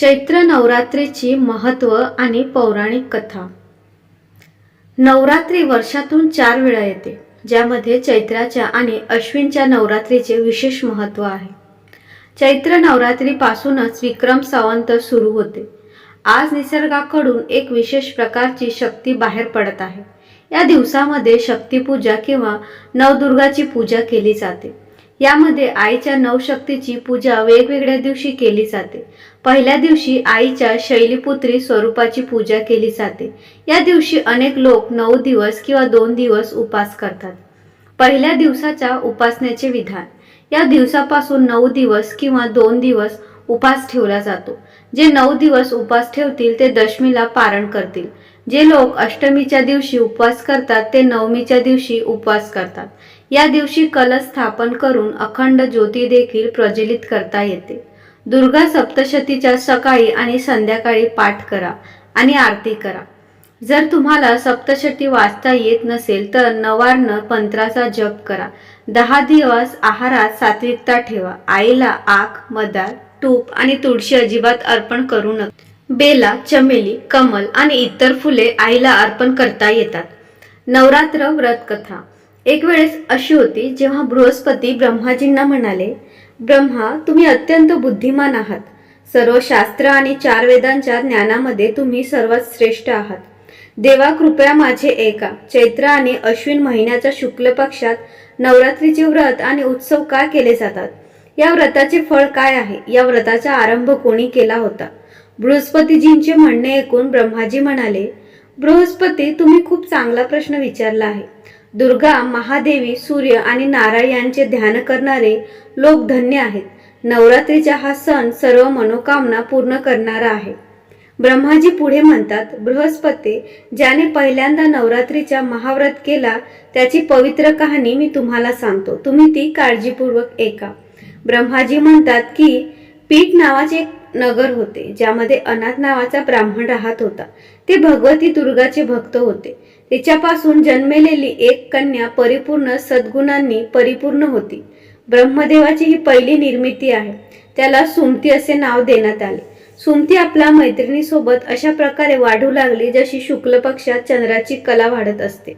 चैत्र नवरात्रीची महत्त्व आणि पौराणिक कथा. नवरात्री वर्षातून चार वेळा येते ज्यामध्ये चैत्राच्या आणि अश्विनच्या नवरात्रीचे विशेष महत्त्व आहे. चैत्र नवरात्रीपासूनच विक्रम संवंत सुरू होते. आज निसर्गाकडून एक विशेष प्रकारची शक्ती बाहेर पडत आहे. या दिवसामध्ये शक्तिपूजा किंवा नवदुर्गाची पूजा केली जाते. यामध्ये आईच्या नवशक्तीची पूजा वेगवेगळ्या दिवशी केली जाते. पहिल्या दिवशी आईच्या शैलीपुत्री स्वरूपाची पूजा केली जाते. या दिवशी अनेक लोक नऊ दिवस किंवा दोन दिवस उपास करतात. पहिल्या दिवसाच्या उपासनेचे विधान. या दिवसापासून नऊ दिवस किंवा दोन दिवस उपास ठेवला जातो. जे नऊ दिवस उपास ठेवतील ते दशमीला पारण करतील. जे लोक अष्टमीच्या दिवशी उपवास करतात ते नवमीच्या दिवशी उपवास करतात. या दिवशी कलश स्थापन करून अखंड ज्योती देखील प्रज्वलित करता येते. दुर्गा सप्तशतीच्या सकाळी आणि संध्याकाळी पाठ करा आणि आरती करा. जर तुम्हाला सप्तशती वाचता येत नसेल तर नवार्ण पंत्राचा जप करा. दहा दिवस आहारात सात्विकता ठेवा. आईला आख मदार तूप आणि तुळशी अजिबात अर्पण करू नका. बेला चमेली कमल आणि इतर फुले आईला अर्पण करता येतात. नवरात्र व्रत कथा एक वेळेस अशी होती जेव्हा बृहस्पती ब्रह्माजींना म्हणाले ब्रह्मा तुम्ही अत्यंत बुद्धिमान आहात. सर्व शास्त्र आणि चार वेदांच्या ज्ञानामध्ये तुम्ही सर्वात श्रेष्ठ आहात. देवा कृपया माझे ऐका चैत्र आणि अश्विन महिन्याच्या शुक्ल पक्षात नवरात्रीचे व्रत आणि उत्सव का केले जातात? या व्रताचे फळ काय आहे? या व्रताचा आरंभ कोणी केला होता? बृहस्पतीजींचे म्हणणे ऐकून ब्रह्माजी म्हणाले बृहस्पती तुम्ही खूप चांगला प्रश्न विचारला आहे. दुर्गा महादेवी सूर्य आणि नारायण यांचे ध्यान करणारे लोक धन्य आहेत. नवरात्रीचा हा सण सर्व मनोकामना पूर्ण करणारा आहे. ब्रह्माजी पुढे म्हणतात बृहस्पती ज्याने पहिल्यांदा नवरात्रीचा महाव्रत केला त्याची पवित्र कहाणी मी तुम्हाला सांगतो. तुम्ही ती काळजीपूर्वक ऐका. ब्रह्माजी म्हणतात की पीठ नावाचे नगर होते ज्यामध्ये अनाथ नावाचा ब्राह्मण राहत होता. ते भगवती दुर्गाचे भक्त होते. तिच्यापासून जन्मलेली एक कन्या परिपूर्ण सद्गुणांनी परिपूर्ण होती. ब्रह्मदेवाची ही पहिली निर्मिती आहे. त्याला सुमती असे नाव देण्यात आले. सुमती आपल्या मैत्रिणीसोबत अशा प्रकारे वाढू लागली जशी शुक्ल पक्षात चंद्राची कला वाढत असते.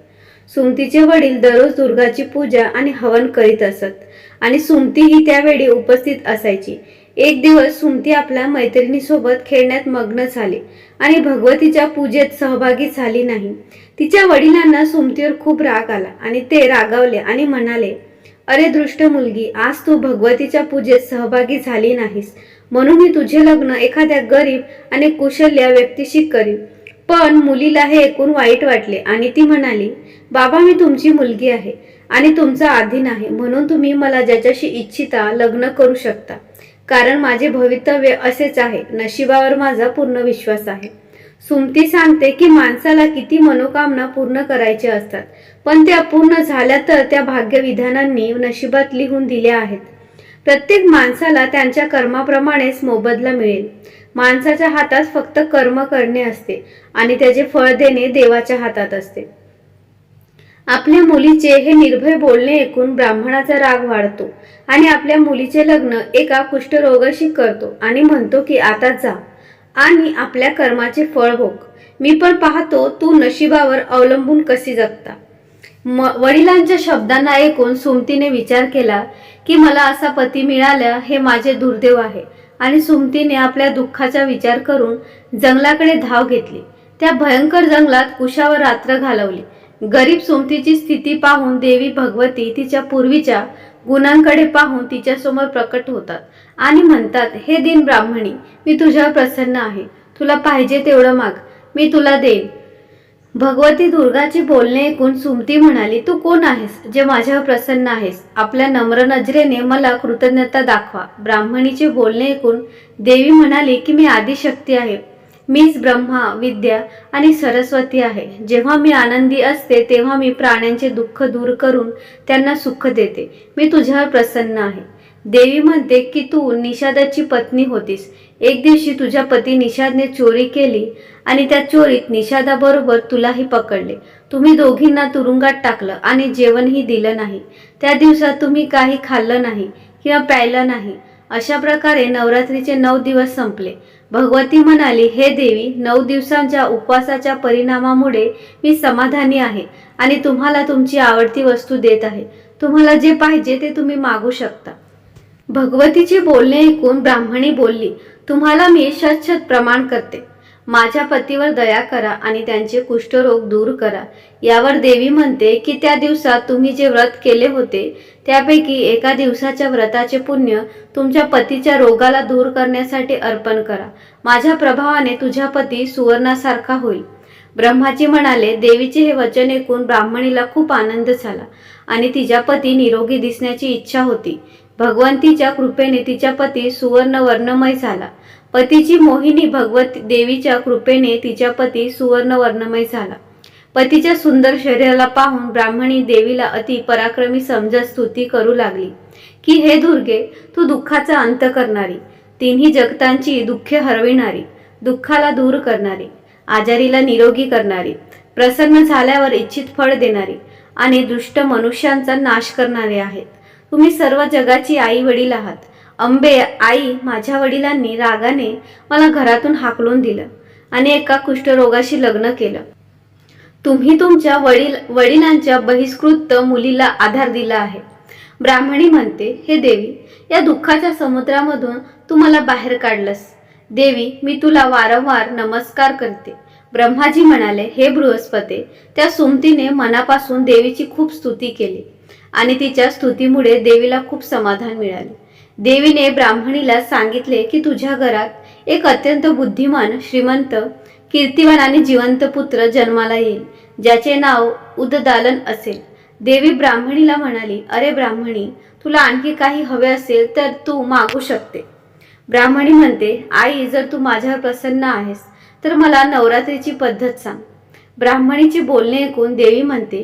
सुमतीचे वडील दररोज दुर्गाची पूजा आणि हवन करीत असत. आणि सुमती ही त्यावेळी उपस्थित असायची. एक दिवस सुमती आपल्या मैत्रिणीसोबत खेळण्यात मग्न झाली आणि भगवतीच्या पूजेत सहभागी झाली नाही. तिच्या वडिलांना सुमतीवर खूप राग आला आणि ते रागावले आणि म्हणाले अरे दृष्ट मुलगी आज तू भगवतीच्या पूजेत सहभागी झाली नाहीस. म्हणून मी तुझे लग्न एखाद्या गरीब आणि कुशल्या व्यक्तीशी करीन. पण मुलीला हे ऐकून वाईट वाटले आणि ती म्हणाली बाबा मी तुमची मुलगी आहे आणि तुमचा अधीन आहे म्हणून तुम्ही मला ज्याच्याशी इच्छिता लग्न करू शकता. कारण माझे भवितव्य असेच आहे. नशिबावर माझा पूर्ण विश्वास आहे. सुमती सांगते की माणसाला किती मनोकामना पूर्ण करायच्या असतात. पण त्या पूर्ण झाल्या तर त्या भाग्यविधानांनी नशिबात लिहून दिल्या आहेत. प्रत्येक माणसाला त्यांच्या कर्माप्रमाणेच मोबदला मिळेल. माणसाच्या हातात फक्त कर्म करणे असते आणि त्याचे फळ देणे देवाच्या हातात असते. आपल्या मुलीचे हे निर्भय बोलणे ऐकून ब्राह्मणाचा राग वाढतो आणि आपल्या मुलीचे लग्न एका कुष्ठरोगाशी करतो आणि म्हणतो की आता जा आणि आपल्या कर्माचे फळ भोग. मी पण पाहतो तू नशिबावर अवलंबून कशी जगता. म वडिलांच्या शब्दांना ऐकून सुमतीने विचार केला की मला असा पती मिळाला हे माझे दुर्दैव आहे. आणि सुमतीने आपल्या दुःखाचा विचार करून जंगलाकडे धाव घेतली. त्या भयंकर जंगलात कुशावर रात्र घालवली. गरीब सुमतीची स्थिती पाहून देवी भगवती तिच्या पूर्वीच्या गुणांकडे पाहून तिच्यासमोर प्रकट होतात आणि म्हणतात हे दिन ब्राह्मणी मी तुझ्यावर प्रसन्न आहे. तुला पाहिजे तेवढं माग. मी तुला देईन. भगवती दुर्गाचे बोलणे ऐकून सुमती म्हणाली तू कोण आहेस जे माझ्यावर प्रसन्न आहेस? आपल्या नम्र नजरेने मला कृतज्ञता दाखवा. ब्राह्मणीचे बोलणे ऐकून देवी म्हणाली की मी आदिशक्ती आहे. मीच ब्रह्मा विद्या आणि सरस्वती आहे. जेव्हा मी आनंदी असते तेव्हा मी प्राण्यांचे दुःख दूर करून त्यांना सुख देते. मी तुझ्यावर प्रसन्न आहे. देवी म्हणते की तू निषादाची पत्नी होतीस. एक दिवशी तुझ्या पती निषादने चोरी केली आणि त्या चोरीत निषादाबरोबर तुलाही पकडले. तुम्ही दोघींना तुरुंगात टाकलं आणि जेवणही दिलं नाही. त्या दिवसात तुम्ही काही खाल्लं नाही किंवा प्यायलं नाही. अशा प्रकारे नवरात्रीचे नऊ दिवस संपले. भगवती म्हणाली हे देवी नऊ दिवसांच्या उपवासाच्या परिणामामुळे मी समाधानी आहे आणि तुम्हाला तुमची आवडती वस्तू देत आहे. तुम्हाला जे पाहिजे ते तुम्ही मागू शकता. भगवतीचे बोलणे ऐकून ब्राह्मणी बोलली तुम्हाला मी शतशत प्रमाण करते. माझ्या पतीवर दया करा आणि त्यांचे कुष्ठरोग दूर करा. यावर देवी म्हणते की त्या दिवसात तुम्ही जे व्रत केले होते त्यापैकी एका दिवसाच्या व्रताचे पुण्य तुमच्या पतीच्या रोगाला दूर करण्यासाठी अर्पण करा. माझ्या प्रभावाने तुझ्या पती सुवर्णासारखा होईल. ब्रह्माजी म्हणाले देवीचे हे वचन ऐकून ब्राह्मणीला खूप आनंद झाला आणि तिच्या पती निरोगी दिसण्याची इच्छा होती. भगवंतीच्या कृपेने तिच्या पती सुवर्ण वर्णमय झाला. पतीची मोहिनी भगवत देवीच्या कृपेने तिच्या पती सुवर्ण वर्णमय झाला. पतीच्या सुंदर शरीराला पाहून ब्राह्मणी देवीला अति पराक्रमी समजत स्तुती करू लागली. की हे दुर्गे तू दुःखाचा अंत करणारी. तिन्ही जगतांची दुःखे हरविणारी. दुःखाला दूर करणारी. आजारीला निरोगी करणारी. प्रसन्न झाल्यावर इच्छित फळ देणारी. आणि दुष्ट मनुष्यांचा नाश करणारे आहेत. तुम्ही सर्व जगाची आई वडील आहात. अंबे आई माझ्या वडिलांनी रागाने मला घरातून हाकलून दिलं आणि एका कुष्ठरोगाशी लग्न केलं. तुम्ही तुमच्या वडील वडिलांच्या बहिष्कृत मुलीला आधार दिला आहे. ब्राह्मणी म्हणते हे देवी या दुःखाच्या समुद्रामधून तू मला बाहेर काढलंस. देवी मी तुला वारंवार नमस्कार करते. ब्रह्माजी म्हणाले हे बृहस्पते त्या सुमतीने मनापासून देवीची खूप स्तुती केली आणि तिच्या स्तुतीमुळे देवीला खूप समाधान मिळाले. देवीने ब्राह्मणीला सांगितले की तुझ्या घरात एक अत्यंत बुद्धिमान श्रीमंत कीर्तिवान आणि जिवंत पुत्र जन्माला येईल ज्याचे नाव उददालन असेल. देवी ब्राह्मणीला म्हणाली अरे ब्राह्मणी तुला आणखी काही हवे असेल तर तू मागू शकते. ब्राह्मणी म्हणते आई जर तू माझ्यावर प्रसन्न आहेस तर मला नवरात्रीची पद्धत सांग. ब्राह्मणीचे बोलणे ऐकून देवी म्हणते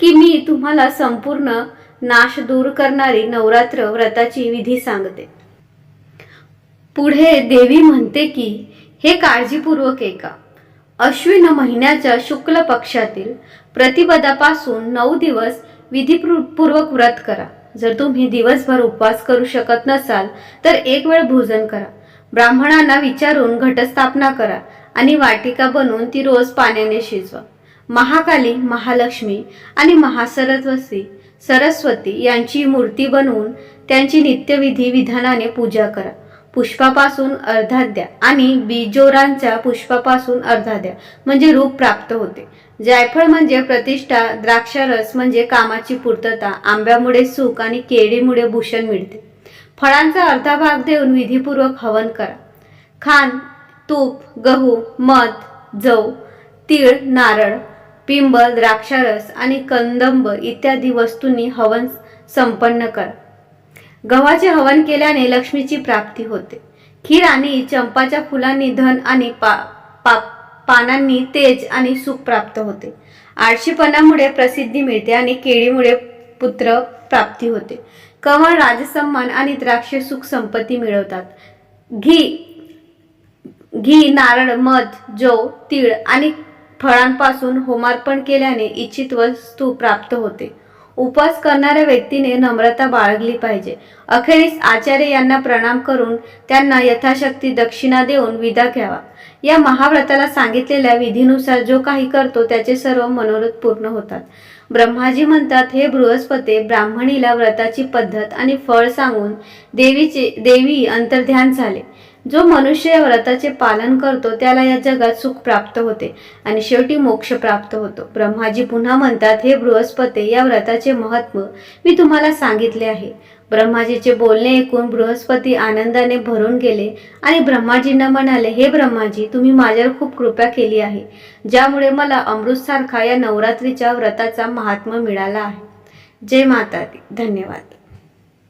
की मी तुम्हाला संपूर्ण नाश दूर करणारी नवरात्र व्रताची विधी सांगते. पुढे देवी म्हणते की हे काळजीपूर्वक ऐका. अश्विन महिन्याच्या शुक्ल पक्षातील प्रतिपदापासून नऊ दिवस विधीपूर्वक व्रत करा. जर तुम्ही दिवसभर उपवास करू शकत नसाल तर एक वेळ भोजन करा. ब्राह्मणांना विचारून घटस्थापना करा आणि वाटिका बनवून ती रोज पाण्याने शिजवा. महाकाली महालक्ष्मी आणि महासरस्वती सरस्वती यांची मूर्ती बनवून त्यांची नित्यविधी विधानाने पूजा करा. पुष्पापासून अर्धा द्या आणि बीजोरांच्या पुष्पापासून अर्धा द्या म्हणजे रूप प्राप्त होते. जायफळ म्हणजे प्रतिष्ठा द्राक्षारस म्हणजे कामाची पूर्तता आंब्यामुळे सुख आणि केळीमुळे भूषण मिळते. फळांचा अर्धा भाग देऊन विधीपूर्वक हवन करा. खान तूप गहू मध जव तीळ नारळ पिंबल द्राक्षारस आणि कंदंब इत्यादी वस्तूंनी हवन संपन्न करा. गव्हाचे हवन केल्याने लक्ष्मीची प्राप्ती होते. खीर आणि चंपाच्या फुलांनी धन आणि पा पा पानांनी तेज आणि सुख प्राप्त होते. आळशीपणामुळे प्रसिद्धी मिळते आणि केळीमुळे पुत्र प्राप्ती होते. कमळ राजसन्मान आणि द्राक्ष सुख संपत्ती मिळवतात. घी घी नारळ मध जौ तीळ आणि फळांपासून होमार्पण केल्याने इच्छित वस्तू प्राप्त होते. उपवास करणाऱ्या व्यक्तीने नम्रता बाळगली पाहिजे. अखेरीस आचार्य यांना प्रणाम करून त्यांना यथाशक्ती दक्षिणा देऊन विदा घ्यावा. या महाव्रताला सांगितलेल्या विधीनुसार जो काही करतो त्याचे सर्व मनोरथ पूर्ण होतात. ब्रह्माजी म्हणतात हे बृहस्पते ब्राह्मणीला व्रताची पद्धत आणि फळ सांगून देवीचे देवी अंतर्ध्यान झाले. जो मनुष्य या व्रताचे पालन करतो त्याला या जगात सुख प्राप्त होते आणि शेवटी मोक्ष प्राप्त होतो. ब्रह्माजी पुन्हा म्हणतात हे बृहस्पते या व्रताचे महत्त्व मी तुम्हाला सांगितले आहे. ब्रह्माजीचे बोलणे ऐकून बृहस्पती आनंदाने भरून गेले आणि ब्रह्माजींना म्हणाले हे ब्रह्माजी तुम्ही माझ्यावर खूप कृपा केली आहे ज्यामुळे मला अमृतसारखा या नवरात्रीच्या व्रताचा महात्मा मिळाला आहे. जय माता दी. धन्यवाद.